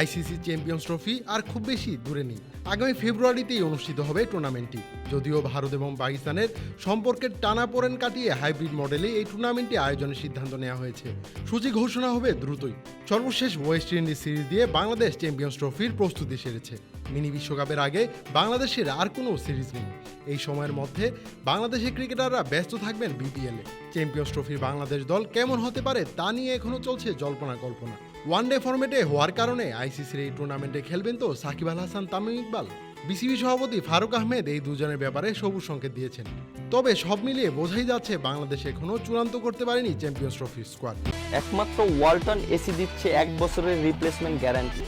ICC champions trophy আর খুব বেশি দূরে নেই। আগামী ফেব্রুয়ারিতেই অনুষ্ঠিত হবে টুর্নামেন্টটি। যদিও ভারত এবং পাকিস্তানের সম্পর্কের টানাপোড়েন কাটিয়ে হাইব্রিড মডেলে এই টুর্নামেন্টটি আয়োজনের সিদ্ধান্ত নেওয়া হয়েছে। সূচি ঘোষণা হবে দ্রুতই। সর্বশেষ ওয়েস্ট ইন্ডিজ সিরিজ দিয়ে বাংলাদেশ চ্যাম্পিয়ন্স ট্রফির প্রস্তুতি সেরেছে। মিনি বিশ্বকাপের আগে বাংলাদেশের আর কোনো সিরিজ নেই। এই সময়ের মধ্যে বাংলাদেশের ক্রিকেটাররা ব্যস্ত থাকবেন বিপিএলে। চ্যাম্পিয়ন্স ট্রফির বাংলাদেশ দল কেমন হতে পারে তা নিয়ে এখনও চলছে জল্পনা কল্পনা ওয়ান ডে ফরম্যাটে হওয়ার কারণে আইসিসির এই টুর্নামেন্টে খেলবেন তো সাকিব আল হাসান, তামিম ইকবাল। বিসিবি সভাপতি ফারুক আহমেদ এই দুজনের ব্যাপারে সবুজ সংকেত দিয়েছেন। তবে সব মিলিয়ে বোঝাই যাচ্ছে বাংলাদেশ এখনও চূড়ান্ত করতে পারেনি চ্যাম্পিয়ন্স ট্রফি স্কোয়াড একমাত্র ওয়ালটন এসি দিচ্ছে এক বছরের রিপ্লেসমেন্ট গ্যারান্টি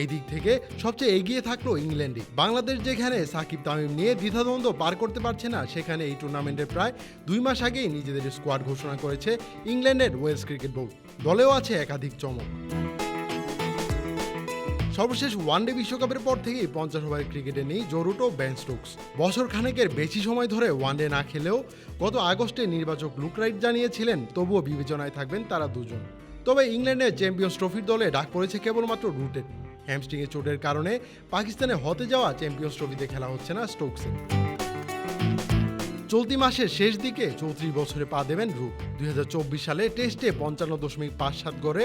এই দিক থেকে সবচেয়ে এগিয়ে থাকল ইংল্যান্ডে বাংলাদেশ যেখানে সাকিব তামিম নিয়ে দ্বিধাদ্বন্দ্ব পার করতে পারছে না, সেখানে এই টুর্নামেন্টের প্রায় দুই মাস আগেই নিজেদের স্কোয়াড ঘোষণা করেছে ইংল্যান্ডের ওয়েলস ক্রিকেট বোর্ড। দলেও আছে একাধিক চমক। সর্বশেষ ওয়ানডে বিশ্বকাপের পর থেকেই পঞ্চাশ ওভারের ক্রিকেটে নেই জরুটো বেন স্টোকস। বছর খানেকের বেশি সময় ধরে ওয়ানডে না খেলেও গত আগস্টে নির্বাচক লুকরাইট জানিয়েছিলেন, তবুও বিবেচনায় থাকবেন তারা দুজন। তবে ইংল্যান্ডের চ্যাম্পিয়ন্স ট্রফির দলে ডাক পড়েছে কেবলমাত্র রুটের হ্যামস্ট্রিংয়ে চোটের কারণে পাকিস্তানে হতে যাওয়া চ্যাম্পিয়ন্স ট্রফিতে খেলা হচ্ছে না স্টোকসে চলতি মাসের শেষ দিকে চৌত্রিশ বছরে পা দেবেন রুট দুই সালে টেস্টে পঞ্চান্ন দশমিক পাঁচ সাত গড়ে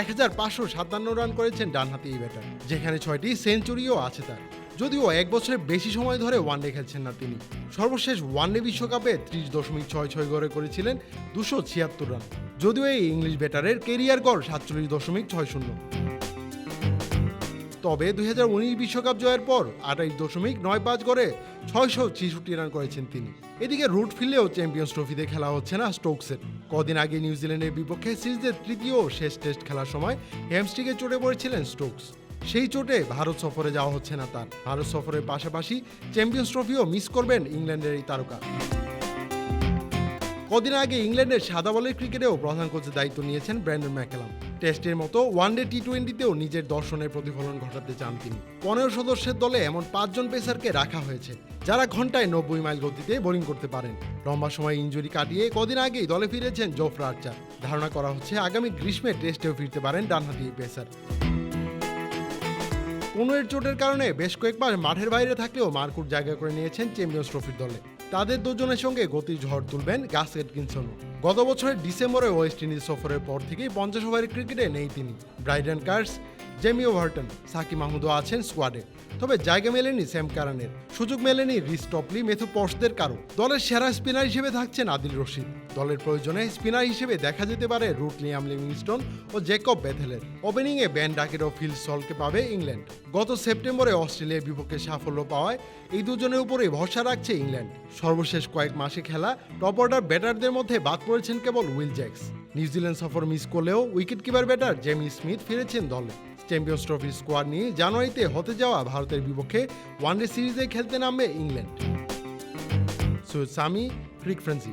এক হাজার পাঁচশো সাতান্ন রান করেছেন ডানহাতি এই ব্যাটার, যেখানে ছয়টি সেঞ্চুরিও আছে তার। যদিও এক বছরের বেশি সময় ধরে ওয়ানডে খেলছেন না তিনি। সর্বশেষ ওয়ানডে বিশ্বকাপে ত্রিশ দশমিক ছয় ছয় গড়ে করেছিলেন দুশো ছিয়াত্তর রান। যদিও এই ইংলিশ ব্যাটারের কেরিয়ার গড় সাতচল্লিশ দশমিক ছয় শূন্য। তবে দুই বিশ্বকাপ জয়ের পর আঠাইশ দশমিক নয় পাঁচ গড়ে ছয়শো ছেষট্টি রান করেছেন তিনি। এদিকে রুট ফিল্ডেও চ্যাম্পিয়ন্স ট্রফিতে খেলা হচ্ছে না স্টোকসের। কদিন আগে নিউজিল্যান্ডের বিপক্ষে সিরিজের তৃতীয় শেষ টেস্ট খেলার সময় হ্যামস্ট্রিকে চোটে পড়েছিলেন স্টোকস। সেই চোটে ভারত সফরে যাওয়া হচ্ছে না তার। ভারত সফরের পাশাপাশি চ্যাম্পিয়ন্স ট্রফিও মিস করবেন ইংল্যান্ডের এই তারকা। কদিন আগে ইংল্যান্ডের সাদা বলের ক্রিকেটেও প্রধান কোচের দায়িত্ব নিয়েছেন ব্র্যান্ডন ম্যাকেলাম। টেস্টের মতো ওয়ানডে টি টোয়েন্টিতেও নিজের দর্শনের প্রতিফলন ঘটাতে চান তিনি। পনেরো সদস্যের দলে এমন পাঁচজন পেসারকে রাখা হয়েছে, যারা ঘন্টায় নব্বই মাইল গতিতে বোলিং করতে পারেন। লম্বা সময় ইঞ্জুরি কাটিয়ে কদিন আগেই দলে ফিরেছেন জোফরা আর্চার। ধারণা করা হচ্ছে আগামী গ্রীষ্মে টেস্টেও ফিরতে পারেন ডানহাতি পেসার। কনুয়ের চোটের কারণে বেশ কয়েকবার মাঠের বাইরে থাকলেও মারকুট জায়গা করে নিয়েছেন চ্যাম্পিয়ন্স ট্রফির দলে। তাদের দুজনের সঙ্গে গতির ঝড় তুলবেন গাস এটকিনসনও। গত বছরের ডিসেম্বরে ওয়েস্ট ইন্ডিজ সফরের পর থেকেই পঞ্চাশ ওভারের ক্রিকেটে নেই তিনি। Brydon Carse, Jamie Overton Saqib মাহমুদও আছেন স্কোয়াডে। তবে জায়গা মেলেনি স্যাম কারানের। সুযোগ মেলেনি রিস টপলি, মেথু পর্সদের কারও। দলের সেরা স্পিনার হিসেবে থাকছেন আদিল রশিদ। দলের প্রয়োজনে স্পিনার হিসেবে দেখা যেতে পারে রুট লিয়াম লিভিংস্টোন ও জেকব বেথেলের। ওপেনিংয়ে ব্যান ডাকের ও ফিল সলকে পাবে ইংল্যান্ড। গত সেপ্টেম্বরে অস্ট্রেলিয়ার বিপক্ষে সাফল্য পাওয়ায় এই দুজনের উপরেই ভরসা রাখছে ইংল্যান্ড। সর্বশেষ কয়েক মাসে খেলা টপ অর্ডার ব্যাটারদের মধ্যে বাদ পড়েছেন কেবল উইল জ্যাক্স। নিউজিল্যান্ড সফর মিস করলেও wicket keeper batter Jamie Smith ফিরেছেন দলে। চ্যাম্পিয়ন্স ট্রফির স্কোয়াড নিয়ে জানুয়ারিতে হতে যাওয়া ভারতের বিপক্ষে ওয়ানডে সিরিজে খেলতে নামবে ইংল্যান্ড। সৈয়দ সামি, ক্রিক ফ্রেন্সি।